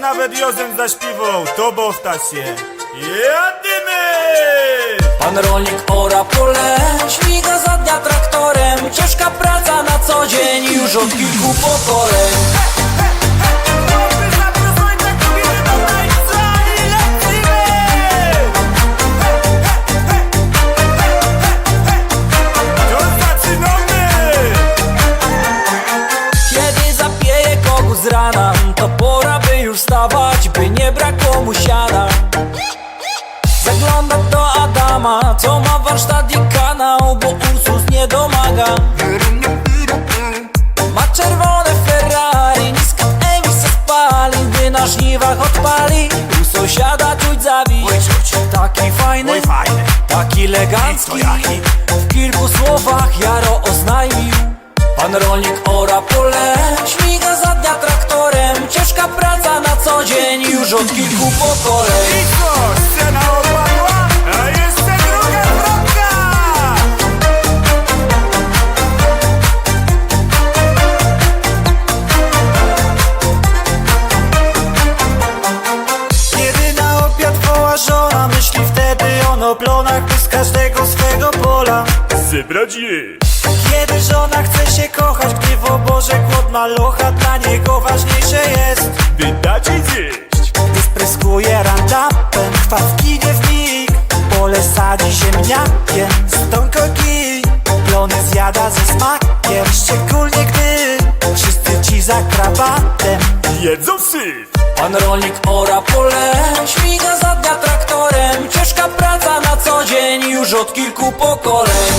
nawet Jozem zaśpiewał, to bowta się. Jadymy! Pan rolnik ora pole, wstawać, by nie brakło mu siana. Zagląda do Adama, co ma warsztat i kanał Bo Ursus nie domaga. Ma czerwone Ferrari, niska emisja spali Gdy na żniwach odpali, u sąsiada czuć zawis Taki fajny, Oj, fajny. taki elegancki? W kilku słowach Jaro oznajmił. Pan rolnik ora pole, śmiga za dnia traktorem. Ciężka praca na co dzień, już od kilku pokoleń I co, scena opadła? A jeszcze druga wrotka! Kiedy na obiad woła żona Myśli wtedy on o plonach By z każdego swego pola Zebrać je! Kiedy żona chce się kochać Gdy w oborze głod malocha Dla niego ważniejsze jest. By dać jej zjeść! Gdy spryskuje randapem Chwat ginie w mig. Pole sadzi ziemniakiem Stonko kij Plony zjada ze smakiem Szczególnie gdy Wszyscy ci za krawatem. Jedzą syf! Pan rolnik ora pole, śmiga za dnia traktorem. Ciężka praca na co dzień, już od kilku pokoleń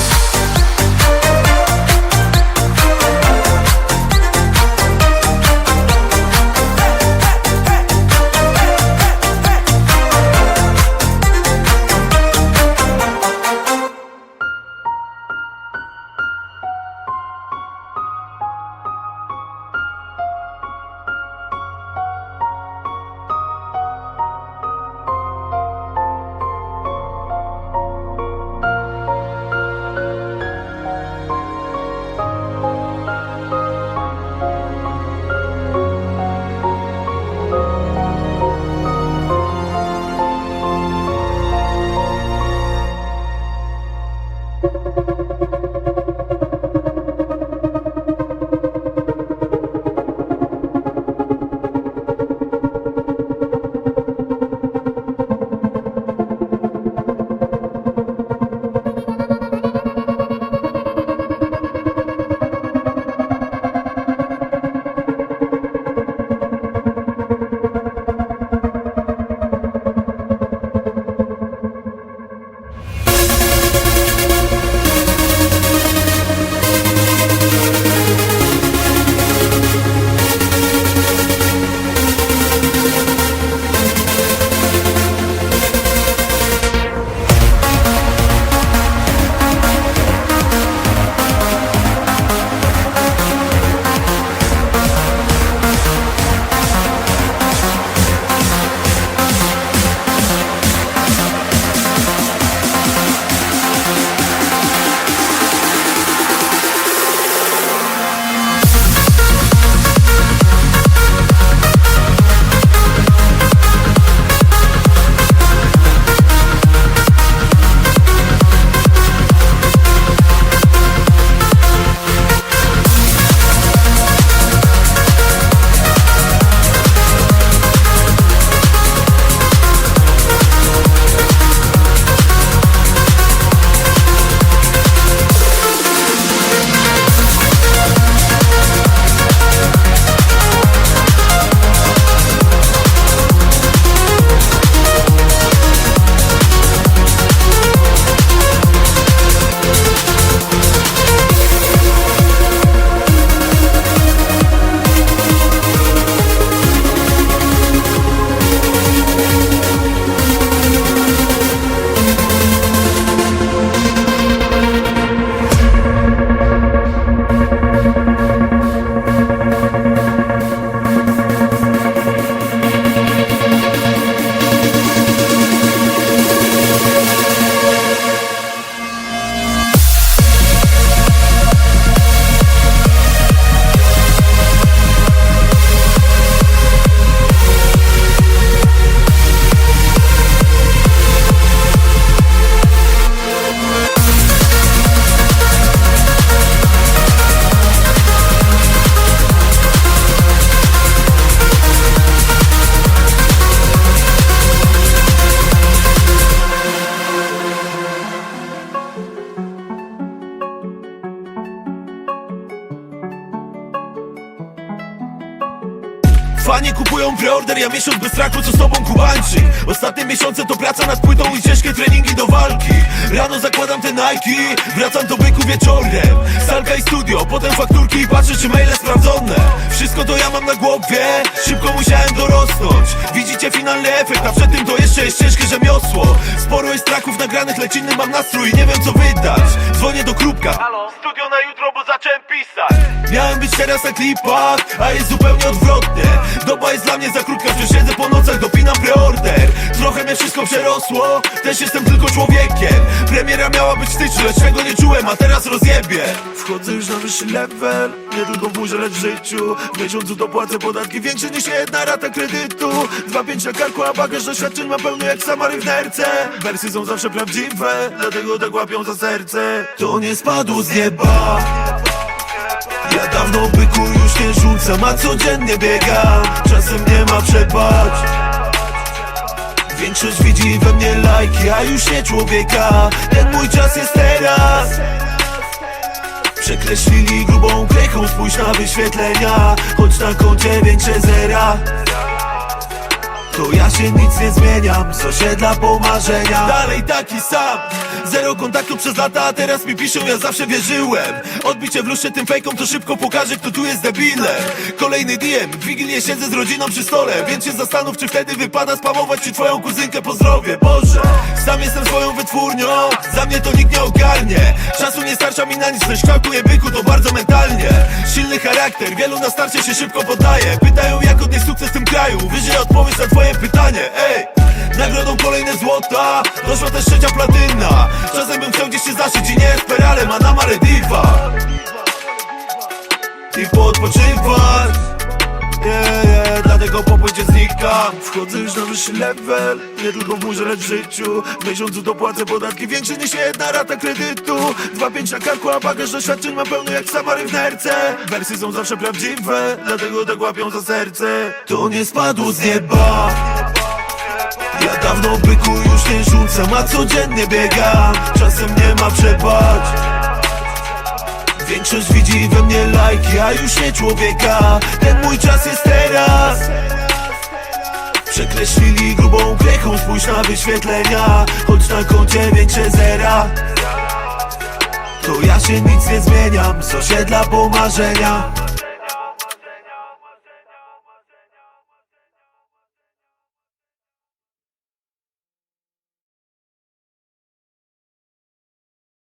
Fani kupują preorder, ja miesiąc bez strachu, co z tobą kubańczyk? Ostatnie miesiące to praca nad płytą i ciężkie treningi do walki. Rano zakładam te Nike, wracam do byku wieczorem. Salka i studio, potem fakturki i patrzę czy maile sprawdzone. Wszystko to ja mam na głowie, szybko musiałem dorosnąć. Widzicie finalny efekt, a przed tym to jeszcze jest ciężkie rzemiosło. Sporo jest traków nagranych, lecz inny mam nastrój nie wiem co wydać. Dzwonię do Krupka. Studio na jutro, bo zacząłem pisać. Miałem być teraz na klipach, a jest zupełnie odwrotnie dla mnie za krótka, wciąż siedzę po nocach, dopinam preorder. Trochę mnie wszystko przerosło, też jestem tylko człowiekiem. Premiera miała być w styczniu, lecz czego nie czułem, a teraz rozjebie. Wchodzę już na wyższy level, nie tylko w murze, lecz w życiu. W miesiącu dopłacę podatki większe niż jedna rata kredytu. Dwa pięć na karku, a bagaż doświadczeń ma pełny jak samary w nerce. Wersy są zawsze prawdziwe, dlatego tak łapią za serce. To nie spadło z nieba ja dawno byku już nie rzucam, a codziennie biegam. Czasem nie ma przebacz Większość widzi we mnie lajki, a już nie człowieka. Ten mój czas jest teraz. Przekreślili grubą krechą, spójrz na wyświetlenia. Choć na koncie większe zera to ja się nic nie zmieniam z osiedla po marzenia Dalej taki sam. Zero kontaktu przez lata, a teraz mi piszą, ja zawsze wierzyłem. Odbicie w lustrze tym fejkom to szybko pokaże, kto tu jest debilem. Kolejny DM, w Wigilię siedzę z rodziną przy stole. Więc się zastanów, czy wtedy wypada spamować, czy twoją kuzynkę pozdrowię Boże, sam jestem swoją wytwórnią. Za mnie to nikt nie ogarnie. Czasu nie starcza mi na nic, coś kształtuje byku, to bardzo mentalnie. Silny charakter, wielu na starcie się szybko poddaje. Pytają, jak odnieść sukces w tym kraju. Wyżej odpowiedź na twoje pytanie, ej. Nagrodą kolejne złota, doszła też trzecia platyna. Czasem bym chciał gdzieś się zaszyć i nie esperalem, a na Malediwa I poodpoczywać yeah, yeah, dlatego po Wchodzę już na wyższy level. Nie tylko w murze, lecz w życiu. W miesiącu dopłacę podatki większe niż jedna rata kredytu. Dwa pięć na karku, a bagaż doświadczeń ma pełny jak samary w nerce. Wersy są zawsze prawdziwe Dlatego tak łapią za serce. To nie spadło z nieba. Ja dawno byku już nie rzucam, a codziennie biegam. Czasem nie ma przebacz Większość widzi we mnie lajki, a już nie człowieka. Ten mój czas jest teraz Przekreślili grubą krechą, spójrz na wyświetlenia Choć na koncie większe zera. To ja się nic nie zmieniam, z osiedla po marzenia